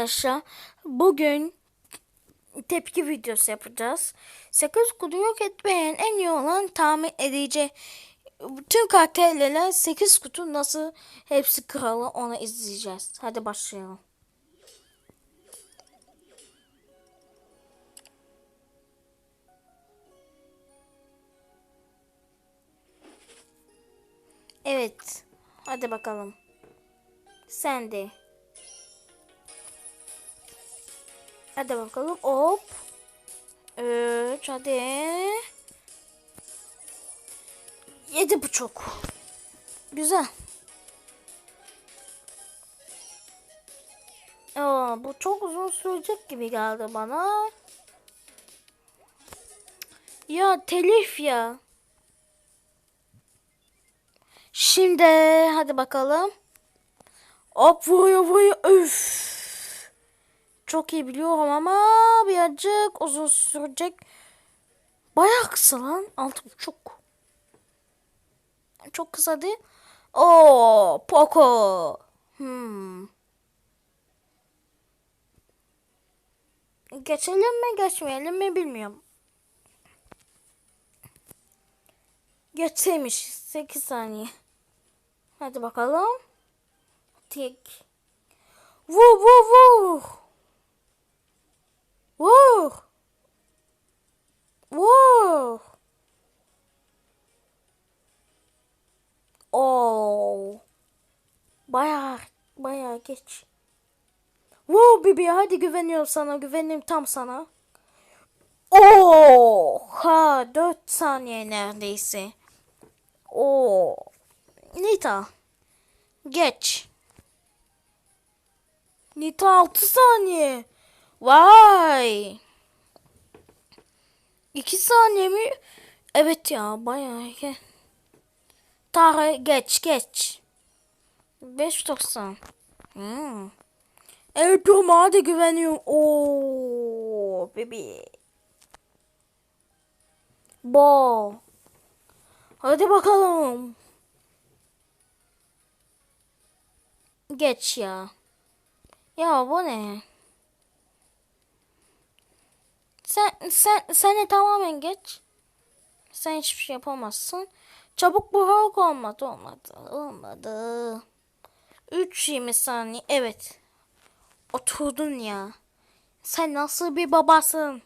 arkadaşlar. Bugün tepki videosu yapacağız. 8 kutu yok etmeyen en iyi olan tahmin edici tüm karakterlerle 8 kutu nasıl hepsi kralı onu izleyeceğiz. Hadi başlayalım. Evet. Hadi bakalım. Sen de. Hadi bakalım. Hop. Üç. Hadi. Yedi buçuk. Güzel. Aa, bu çok uzun sürecek gibi geldi bana. Ya telif ya. Şimdi hadi bakalım. Hop vuruyor vuruyor. Üf. Çok iyi biliyorum ama birazcık uzun sürecek. Bayağı kısa lan. Altı buçuk. Çok kısa değil. Oo, Poco. Hmm. Geçelim mi geçmeyelim mi bilmiyorum. Geçseymiş 8 saniye. Hadi bakalım. Tik. Vur vur vur. Vur. Vur. Oo. Bayağı bayağı geç. Vur Bibi hadi güveniyorum sana güvenim tam sana. Oha 4 saniye neredeyse. Oo. Nita. Geç. Nita 6 saniye. Vay. 2 saniye mi? Evet ya bayağı. Tara geç geç. 5.90. Hmm. Evet durma da güveniyorum. Oo bebi. Bo. Hadi bakalım. Geç ya. Ya bu ne? Sen sen sen de tamamen geç. Sen hiçbir şey yapamazsın. Çabuk buhak olmadı olmadı olmadı. 3-20 saniye evet. Oturdun ya. Sen nasıl bir babasın?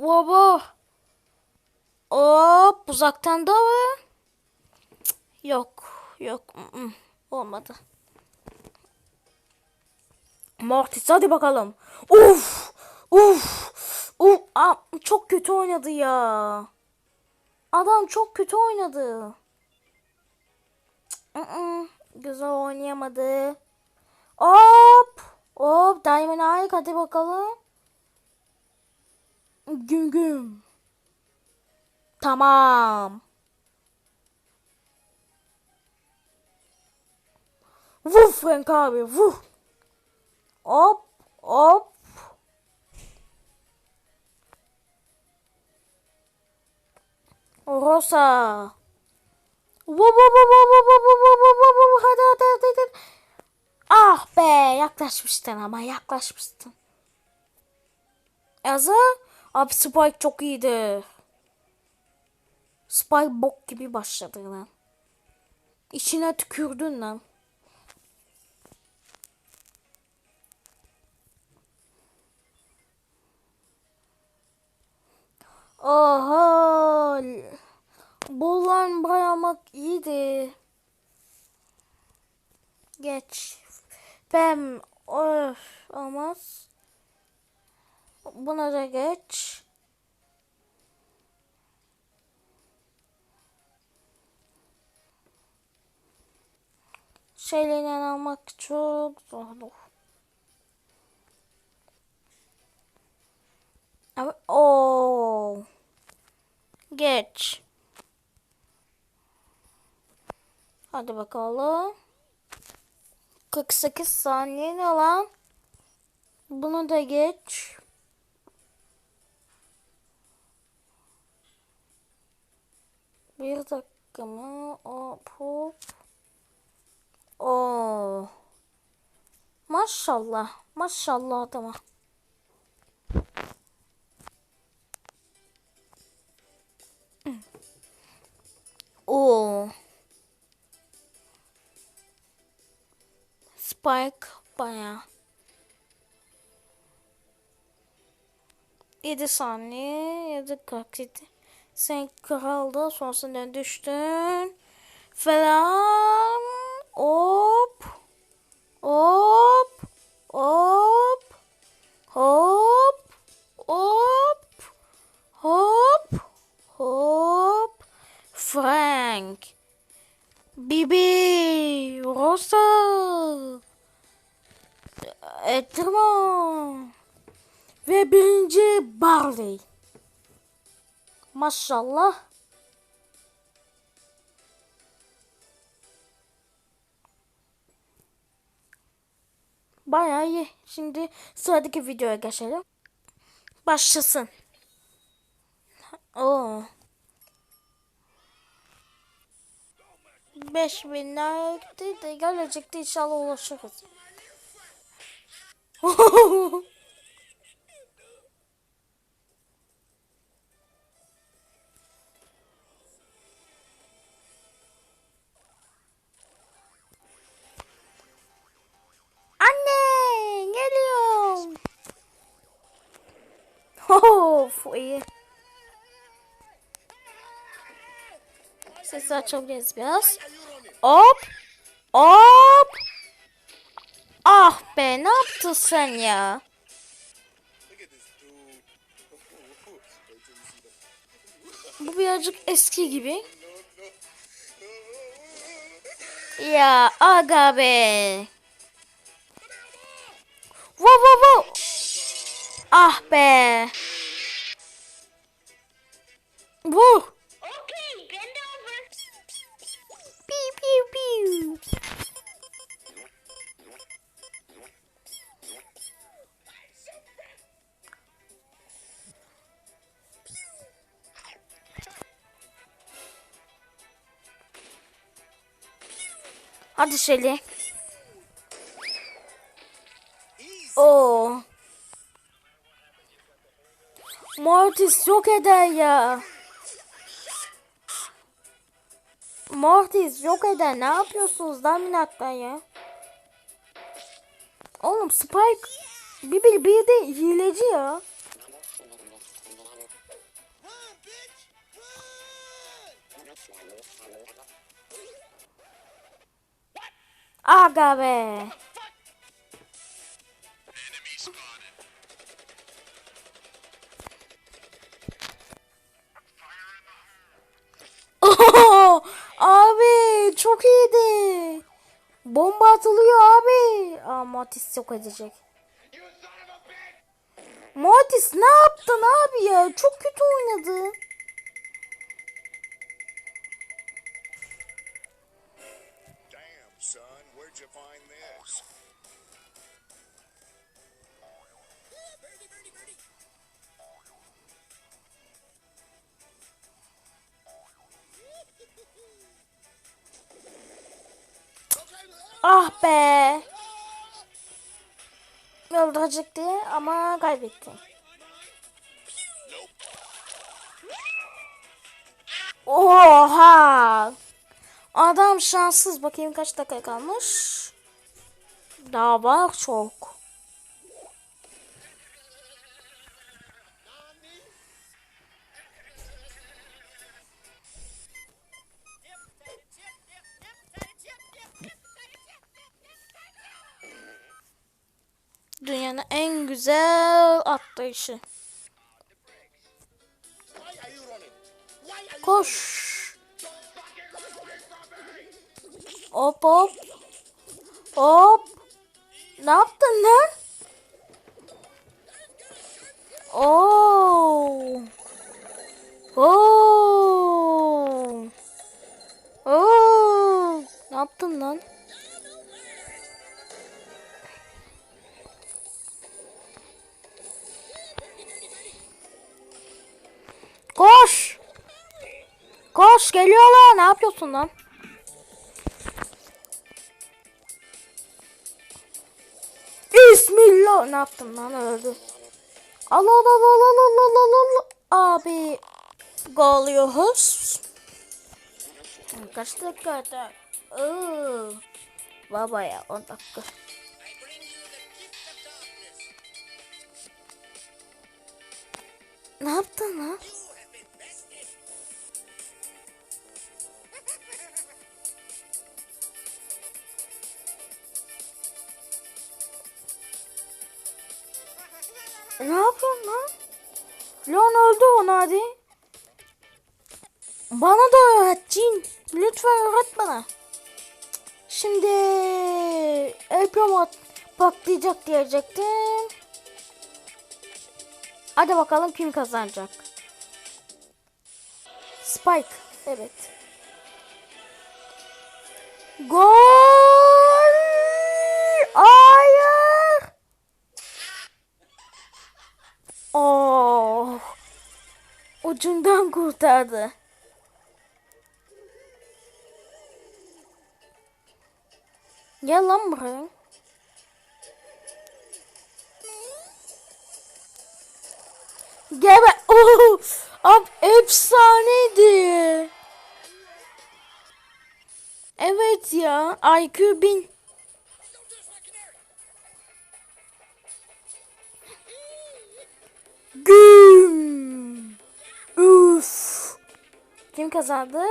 Baba. Hop uzaktan da mı? Yok yok olmadı. Mortis hadi bakalım. Uf! Uf! Uf! Aa, çok kötü oynadı ya. Adam çok kötü oynadı. Cık, ı-ı, Güzel oynayamadı. Hop! Hop! Diamond Ike hadi bakalım. Güm güm. Tamam. Vur Frank abi vur. Hop hop. Rosa. Wow, wow, wow, wow, wow, wow, wow, wow, hadi, hadi, hadi, hadi. Ah be yaklaşmıştın ama yaklaşmıştın. Yazı. Abi Spike çok iyiydi. Spike bok gibi başladı lan. İçine tükürdün lan. Oha. Bullan bayamak iyiydi. Geç. Pem. Öf. Olmaz. Buna da geç. Şeylerini almak çok zor. Abi, o Geç. Hadi bakalım. 48 saniye ne lan? Bunu da geç. Bir dakika mı? Hop hop. Oo. Maşallah. Maşallah adama. Spike bayağı. 7 saniye 7 47. Sen kralda sonrasında düştün. Falan. Hop. Hop. Hop. Hop. Hop. Hop. Hop. Frank. Bibi. Rosa. Ettirme. Ve birinci Barley. Maşallah. Bayağı iyi. Şimdi sıradaki videoya geçelim. Başlasın. Oo. 5000 like de gelecekte inşallah ulaşırız. Anne geliyorum. Of iyi. Sesi açabiliriz biraz. Hop. Hop. Ah be ne yaptın sen ya? Bu birazcık eski gibi. Ya aga be. Wow wow wow. Ah be. Vuh. Hadi Şeli. Oo. Mortis yok eder ya. Mortis yok eder. Ne yapıyorsunuz lan minaklar ya? Oğlum Spike bir bir bir de hileci ya. Aga be. Abi çok iyiydi. Bomba atılıyor abi. Aa Mortis yok edecek. Mortis ne yaptın abi ya? Çok kötü oynadı. Where'd you find this? Ah be. Öldürecekti ama kaybetti. Oha. Adam şanssız. Bakayım kaç dakika kalmış. Daha var çok. Dünyanın en güzel atlayışı. Koş. Hop hop. Hop. Ne yaptın lan? Oo. Oo. Oo. Ne yaptın lan? Koş. Koş geliyorlar. Ne yapıyorsun lan? Ne yaptım lan öldü. Allah Allah Allah Allah Allah Allah Allah. Abi gol yiyoruz. Kaç dakika hatta? Oo. Baba ya 10 dakika. Ne yaptın lan? Patlayacak diyecektim. Hadi bakalım kim kazanacak. Spike. Evet. Gol! Hayır! Oh! Ucundan kurtardı. Gel lan buraya. Gel Oh! Ab efsaneydi. Evet ya. IQ 1000. Güm. Üf. Kim kazandı?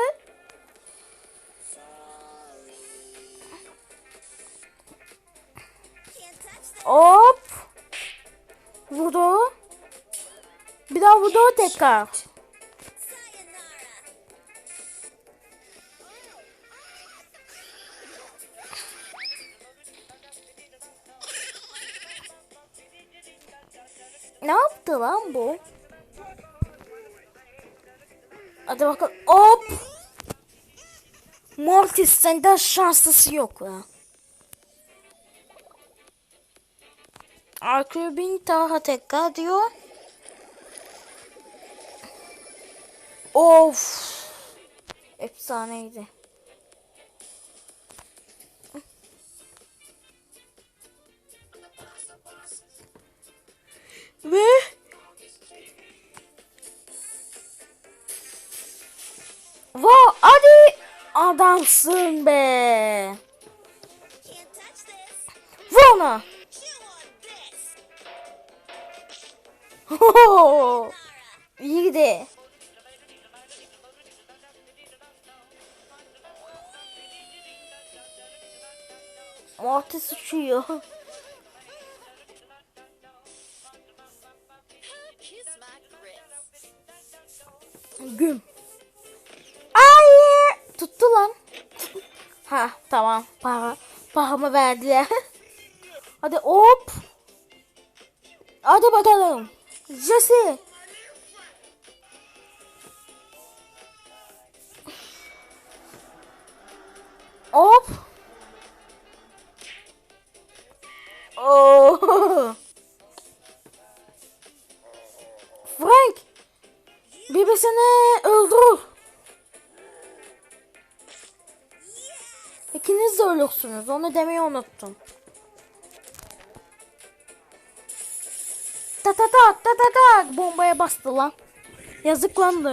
Tekrar. Ne yaptı lan bu? Hadi bakalım. Hop. Mortis senden şanslısı yok ya. 1000 daha tekrar diyor. Of. Efsaneydi. Ve Wow, hadi adamsın be. Can't Mortis uçuyor. Güm. Ay! Tuttu lan. ha tamam. Para, paramı verdiler. Hadi hop. Hadi bakalım. Jesse. Oh. Frank. Bebesini öldür. İkiniz de ölürsünüz. Onu demeyi unuttum. Ta ta ta ta ta ta bombaya bastı lan. Yazık lan da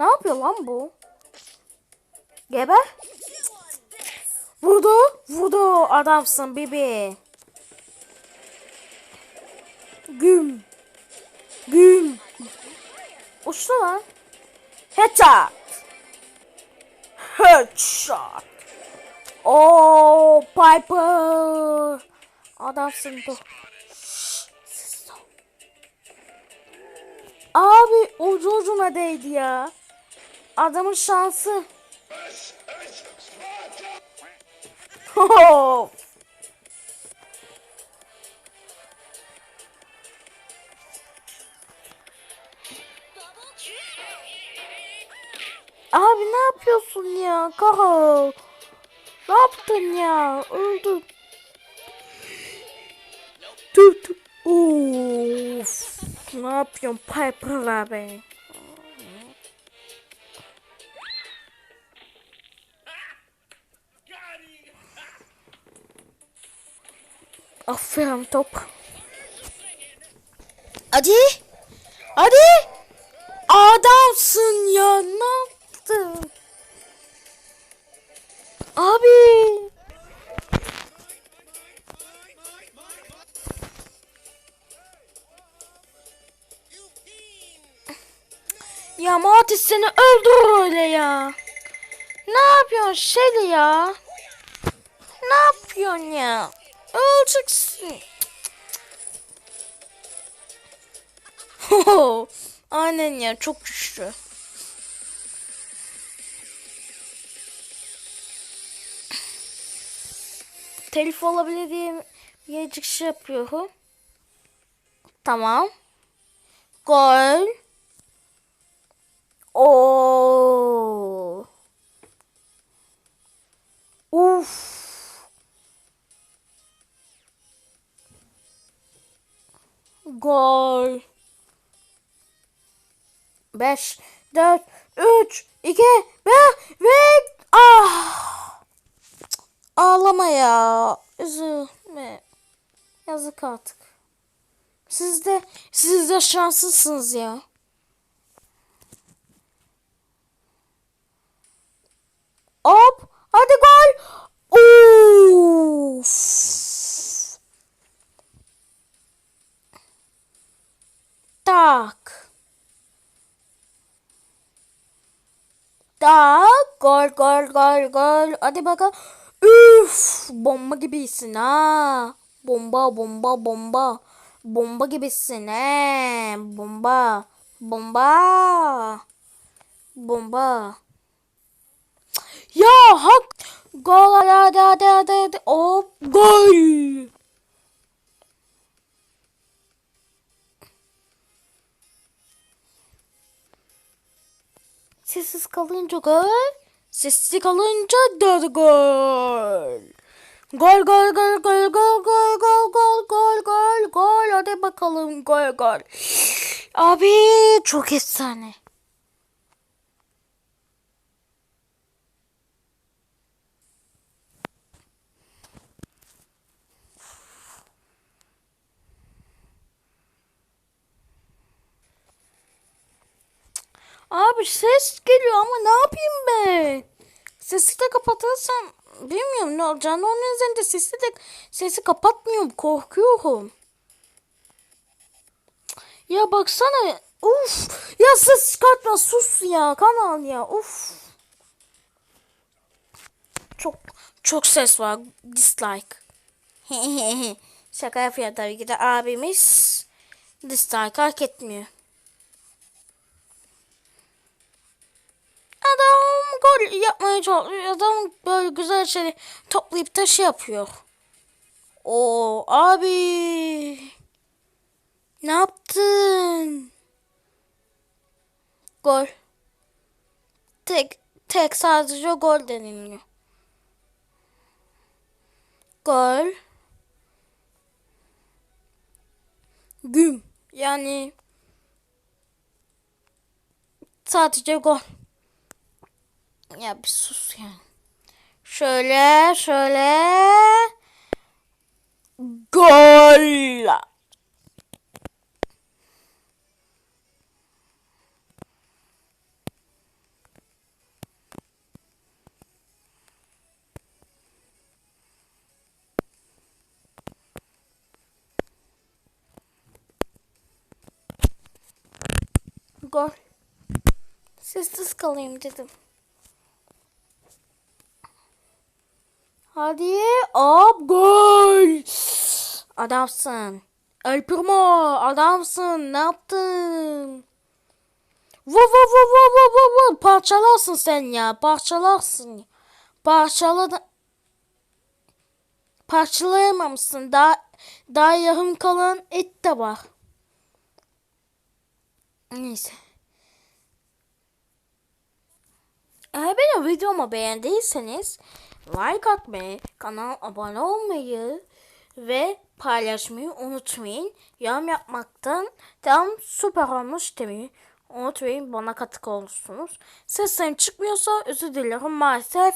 Ne yapıyor lan bu? Geber. Vurdu. Vurdu. Adamsın bibi. Güm. Güm. Uçtu lan. Headshot. Headshot. Oo Piper. Adamsın bu. Abi ucu ucuna değdi ya. Adamın şansı. Abi ne yapıyorsun ya? Kahal. Ne yaptın ya? Dur dur. Of. Ne yapıyorsun Piper'la be? Aferin top. Hadi. Hadi. Adamsın ya. Ne yaptın? Abi. Ya Mortis seni öldürür öyle ya. Ne yapıyorsun Shelly ya? Ne yapıyorsun ya? Öleceksin. Ho, Aynen ya çok güçlü. Telif olabilir diye birazcık şey yapıyorum. Tamam. Gol. Oo. Uf. Gol. 5 4 3 2 ve ve ah. Ağlama ya. Üzülme. Yazık artık. Siz de siz de şanslısınız ya. Gol gol gol gol. Hadi bakalım. Üf. Bomba gibisin ha. Bomba bomba bomba. Bomba gibisin he. Bomba. Bomba. Bomba. Ya hak. Gol hadi hadi hadi hadi. Hop gol. Sessiz kalınca gol. Sessiz kalınca da gol. Gol gol gol gol gol gol gol gol gol gol gol. Hadi bakalım gol gol. Abi çok efsane. Abi ses geliyor ama ne yapayım ben? Sesi de kapatırsam bilmiyorum ne olacağını. Onun üzerinde sesi de sesi kapatmıyorum. Korkuyorum. Ya baksana. Uf. Ya ses çıkartma sus ya. Kanal ya. Uf. Çok çok ses var. Dislike. Şaka yapıyor tabii ki de abimiz. Dislike hak etmiyor. Adam gol yapmaya çalışıyor. Adam böyle güzel şeyleri toplayıp da şey yapıyor. O abi. Ne yaptın? Gol. Tek tek sadece gol deniliyor. Gol. Güm. Yani sadece gol. Ya bir sus yani. Şöyle şöyle. Gol. Gol. Sessiz kalayım dedim. Hadi. Hop gol. Adamsın. El Primo adamsın. Ne yaptın? Vur vur vur vur vur vur vur. Parçalarsın sen ya. Parçalarsın. Parçaladın. Parçalayamamışsın. Daha, daha yarım kalan et de var. Neyse. Eğer videomu beğendiyseniz like atmayı, kanala abone olmayı, Ve paylaşmayı unutmayın. Yorum yapmaktan tam süper olmuş demeyi unutmayın. Bana katık olursunuz. Seslerim çıkmıyorsa özür dilerim maalesef.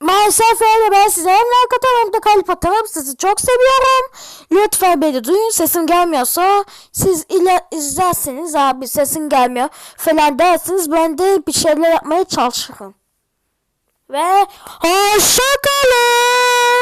Maalesef öyle ben size hem like atarım hem de kalp atarım. Sizi çok seviyorum. Lütfen beni duyun. Sesim gelmiyorsa siz ile izlerseniz abi sesin gelmiyor falan dersiniz. Ben de bir şeyler yapmaya çalışırım. Ve hoşçakalın.